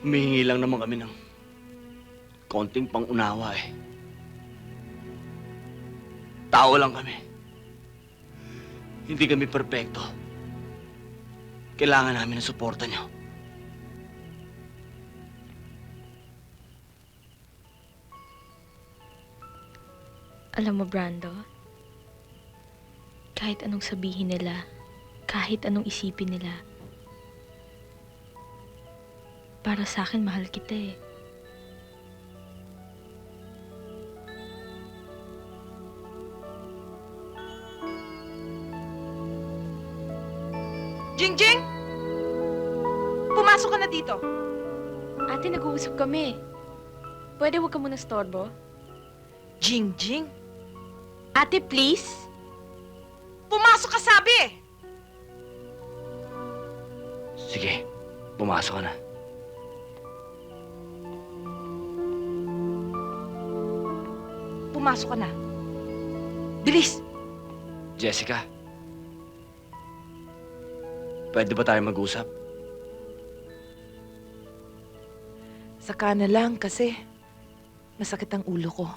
Humihingi lang naman kami ng konting pangunawa eh. Tao lang kami. Hindi kami perpekto. Kailangan namin ng suporta niyo. Alam mo, Brando, kahit anong sabihin nila, kahit anong isipin nila, para sa akin, mahal kita eh. Jingjing! Pumasok ka na dito. Ate, nag-uusap kami. Pwede huwag ka muna storbo? Jingjing? Ate, please? Pumasok ka sabi eh! Sige, pumasok ka na. Pumasok ka na. Bilis! Jessica. Pwede ba tayo mag-usap? Saka na lang kasi masakit ang ulo ko.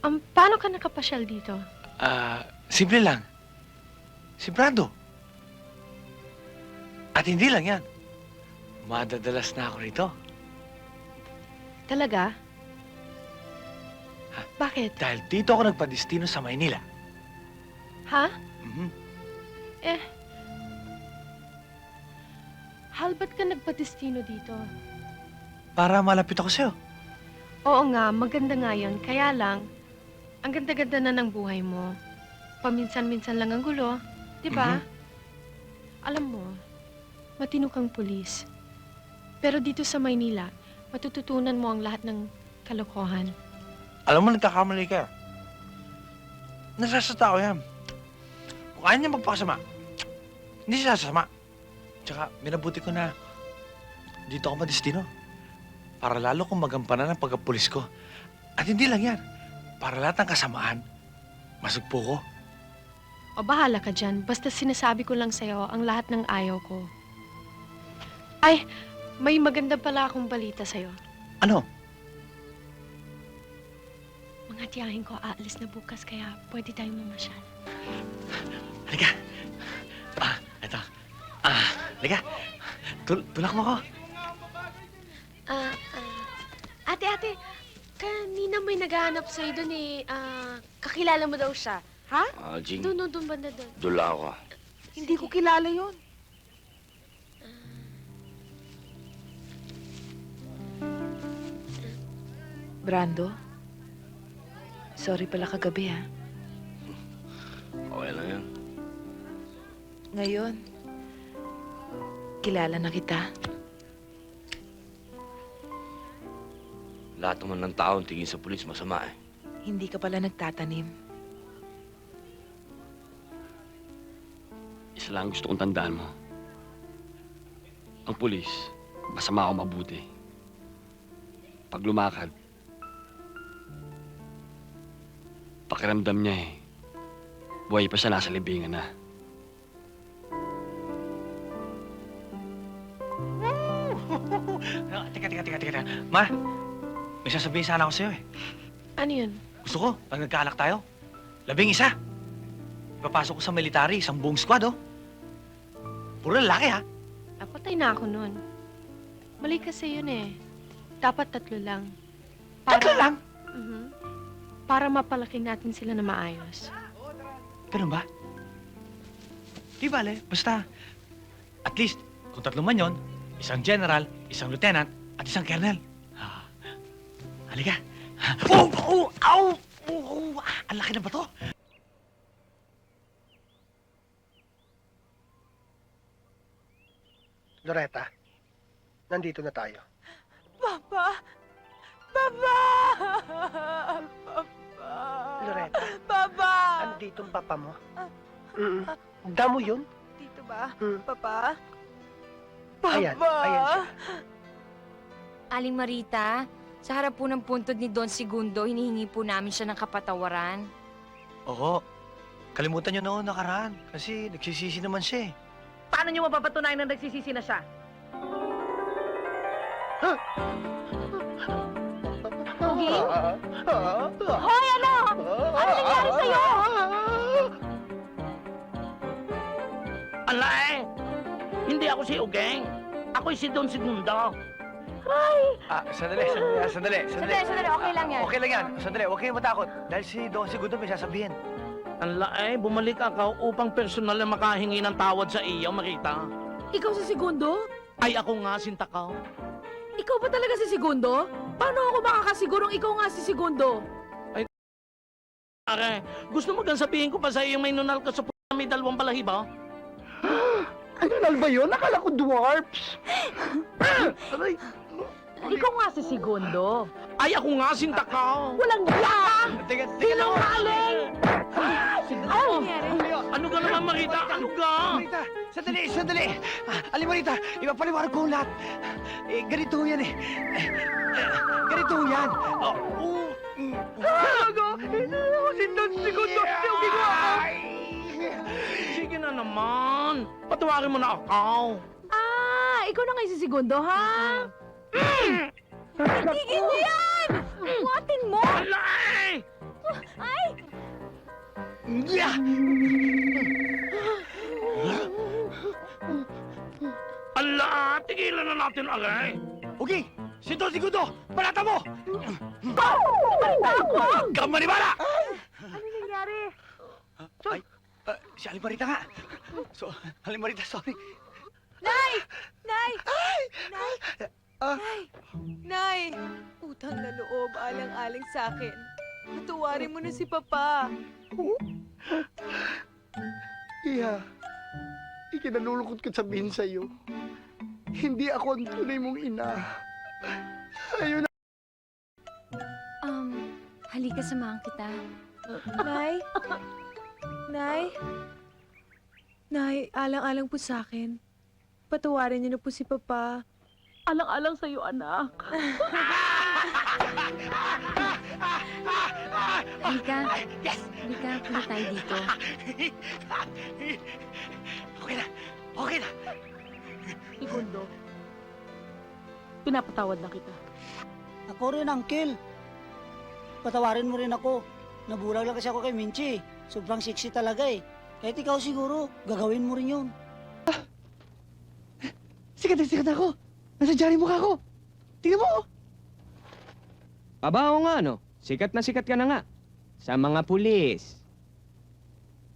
Um, paano ka nakapasyal dito? Ah, simple lang. Si Brando. At hindi lang yan. Madadalas na ako rito. Talaga? Bakit? Dahil dito ako nagpadestino sa Maynila. Ha? Mhm. Hal, ba't ka nagpadestino dito? Para malapit ako sa'yo. Oo nga, maganda nga yun. Kaya lang, ang ganda-ganda na ng buhay mo. Paminsan-minsan lang ang gulo. Di ba? Mhm. Alam mo, matino kang pulis. Pero dito sa Maynila, matututunan mo ang lahat ng kalokohan. Alam mo, nagkakamali ka. Nasa sa tao yan. Kung ayaw niya magpakasama, hindi siya sasama. Tsaka, minabuti ko na dito ako madestino. Para lalo kong magampanan ng pagkapulis ko. At hindi lang yan. Para lahat ng kasamaan, masugpo ko. O bahala ka dyan, basta sinasabi ko lang sa'yo ang lahat ng ayaw ko. Ay, may maganda pala akong balita sa'yo. Ano? Mga tiyahin ko aalis na bukas kaya pwede tayong mamasyal. Halika. Ah, eto. Ah, halika. Tul tulak mo ko. Ah, ah, ate, ate, kanina may naghahanap sa'yo doon eh. Ah, kakilala mo daw siya. Ha? Ah, Jing, Doon, doon, doon, banda doon. dula ako ah. Hindi ko kilala yon. Brando? Sorry pala kagabi ha. Okay lang yan. Ngayon, kilala na kita. Lahat naman ng tao ang tingin sa pulis masama eh. Hindi ka pala nagtatanim. Isa lang gusto kong tandaan mo. Ang pulis, masama ako mabuti. Pag lumakad, pakiramdam niya eh. Buhay pa siya nasa libingan na. Ah, teka, teka, teka, teka. teka. Ma, may sasabihin sana ako sa'yo eh. Ano yun? Gusto ko, pag nagkaalak tayo, labing isa. Ipapasok ko sa military, isang buong squad, oh. Puro lalaki, ha? Napatay na ako noon. Mali kasi yun eh. Dapat tatlo lang. Tatlo lang. Mhm. Para mapalaki natin sila na maayos. Ganun ba? Di bale, basta. At least, kung tatlo man yon, isang general, isang lieutenant, at isang colonel. Ah, halika. Oh! Oh! Ow! Oh! oh, ah, ang laki na ba to? Loretta, nandito na tayo. Papa! Papa! Papa! Loretta, Papa! andito ang papa mo. Mm Damo yun? Dito ba? Hmm. Papa? Papa! Ayan, ayan siya. Aling Marita, sa harap po ng puntod ni Don Segundo, hinihingi po namin siya ng kapatawaran. Oo. Kalimutan niyo noon nakaraan. Kasi nagsisisi naman siya eh. Paano niyo mapapatunayan na nagsisisi na siya? Uging? Hoy, ano? Ano nangyari sa'yo? Alay! Hindi ako si Ugeng. Ako'y si Don Segundo. Ah, sandali, sandali, ah, sandali, Sandali, sandali, okay lang yan. Okay lang yan. Sandali, huwag kayong matakot. Dahil si Don Segundo may sasabihin. Alay, bumalik ako upang personal na makahingi ng tawad sa iyo, Marita. Ikaw si Segundo? Ay, ako nga, Sintakaw. Ikaw ba talaga si Segundo? Paano ako makakasigurong ikaw nga si Segundo? Are, gusto mo gan sabihin ko pa sa iyo may nunal ka sa p*** na may dalawang balahibo? Ano lang ba yun? Nakala ko dwarfs. Aray, Ikaw nga si Segundo. ay, ako nga, Sintakaw. Walang iya! Tingnan mo! Ano? Ano ka naman, Marita? Ano ka? Marita, sandali, sandali! Ah, alim Marita, ipapaliwanag ko ang lahat. Eh, ganito yan eh. Eh, ganito yan. Oh, oh, mm. Talaga? Hindi ako si Don Segundo. Yung ginawa ko. Sige na naman. Patawarin mo na ako. Ah, ikaw na nga si Segundo, ha? Segundo, balata mo! Balita ako! Huwag kang manibala! Ano nangyari? Ay, ah, si Aling Marita nga. So, Aling Marita, sorry. Nay! Nay! Nay! Ah. Nay! Nay! Utang na loob, alang-aling sa akin. Patuwarin mo na si Papa. Iha, ikinalulungkot ko sabihin sa'yo. Hindi ako ang tunay mong ina. Ayun Um, halika samahan kita. Nay? Nay? Nay, alang-alang po sa akin. Patawarin niyo na po si Papa. Alang-alang sa'yo, anak. Halika. Halika, punta tayo dito. Okay na, okay na. Segundo. Pinapatawad na kita. Ako rin, Uncle. Patawarin mo rin ako. Nabulag lang kasi ako kay Minchi. Sobrang sexy talaga eh. Kahit ikaw siguro, gagawin mo rin yun. Sikat na sikat ako. Nasa dyan yung mukha ko. Tingnan mo. oh. Aba, oo nga, no? Sikat na sikat ka na nga. Sa mga pulis.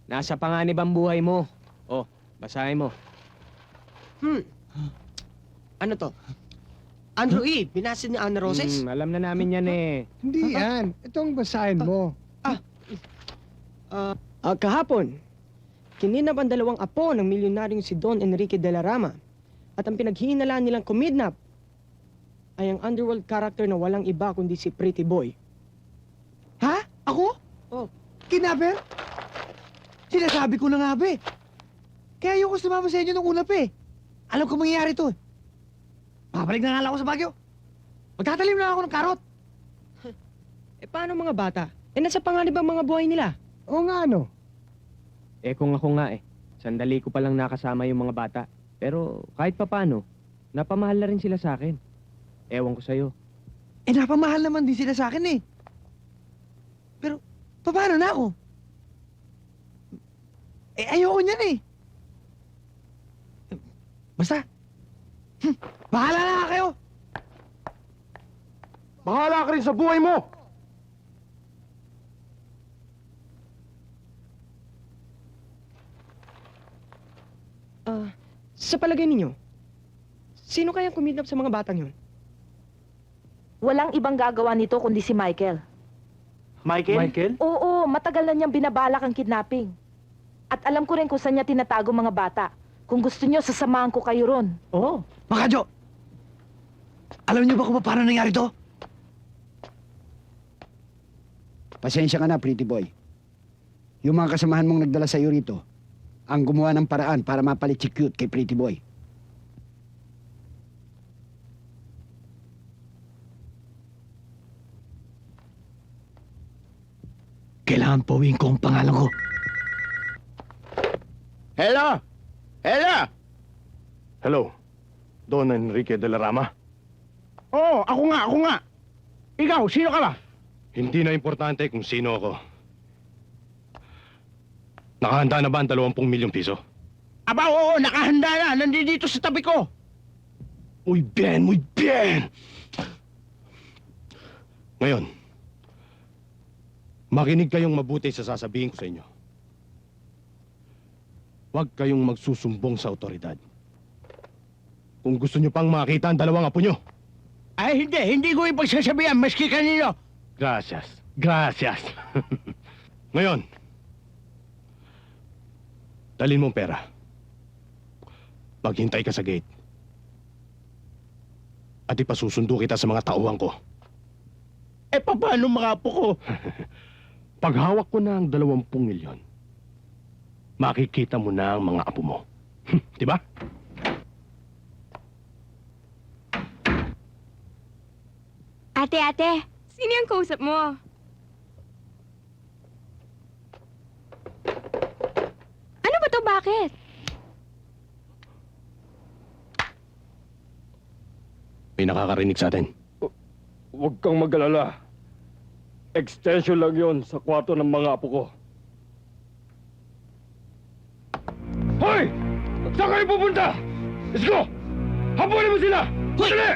Nasa panganib ang buhay mo. Oh, basahin mo. Hmm. Ano to? Andrew E. Binasin ni Ana Roses? Hmm, alam na namin yan eh. Hindi yan. Itong basahin mo. Ah. Ah, kahapon, kininap ang dalawang apo ng milyonaryong si Don Enrique de la Rama. At ang pinaghihinalaan nilang kumidnap ay ang underworld character na walang iba kundi si Pretty Boy. Ha? Ako? Oh. Kinaber? Sinasabi ko na nga, be. Kaya ayoko sumama sa inyo nung una, pe. Alam ko mangyayari to. eh. Babalik na nga lang ako sa Baguio. Magtatalim na ako ng karot. Eh paano mga bata? Eh nasa panganib ang mga buhay nila. Oo nga, ano? Eh kung ako nga eh, sandali ko palang nakasama yung mga bata. Pero kahit papano, napamahal na rin sila sa akin. Ewan ko sa'yo. Eh, napamahal naman din sila sa akin, eh. Pero, paano na ako? Eh, ayoko niyan, eh. Basta, hmm, bahala na kayo. Bahala ka rin sa buhay mo! Ah, sa palagay ninyo, sino kayang kumidnap sa mga batang yun? Walang ibang gagawa nito kundi si Michael. Michael? Michael? Oo, matagal na niyang binabalak ang kidnapping. At alam ko rin kung saan niya tinatago mga bata. Kung gusto niyo, sasamahan ko kayo ron. Oo. Mga alam niyo ba kung paano nangyari to? Pasensya ka na, pretty boy. Yung mga kasamahan mong nagdala sa iyo rito, ang gumawa ng paraan para mapalit si cute kay pretty boy. Kailangan pauwiin ko ang pangalan ko. Hello? Hello? Hello? Don Enrique de la Rama? Oo, ako nga, ako nga. Ikaw, sino ka ba? Hindi na importante kung sino ako. Nakahanda na ba ang 20 milyong piso? Aba, oo, nakahanda na. Nandito sa tabi ko. Muy bien, muy bien! Ngayon, makinig kayong mabuti sa sasabihin ko sa inyo. Huwag kayong magsusumbong sa otoridad. Kung gusto nyo pang makita ang dalawang apo nyo. Ay, hindi. Hindi ko ipagsasabihan, maski kanino. Gracias. Gracias. Ngayon, dalhin mo ang pera. Maghintay ka sa gate. At ipasusundo kita sa mga tauhan ko. Eh, paano mga apo ko? Paghawak ko na ang dalawampung milyon, makikita mo na ang mga apo mo. Di ba? Ate, ate, sino yung kausap mo? Ano ba to? Bakit? May nakakarinig sa atin. Huwag kang mag-alala. Extension lang yon sa kwarto ng mga apo ko. Hoy! Saan kayo pupunta? Let's go! Habulin mo sila! Dali!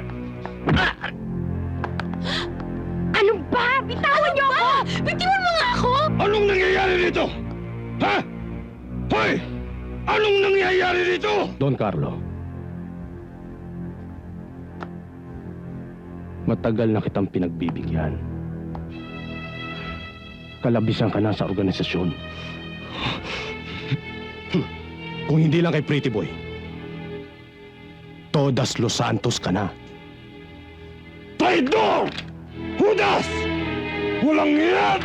Ano ba? Bitawan niyo ako! Bitawan mo nga ako! Anong nangyayari dito? Ha? Hoy! Anong nangyayari dito? Don Carlo. Matagal na kitang pinagbibigyan. Kalabisan ka na sa organisasyon. Kung hindi lang kay Pretty Boy, Todas Los Santos ka na. Traidor! Judas! Walang yan!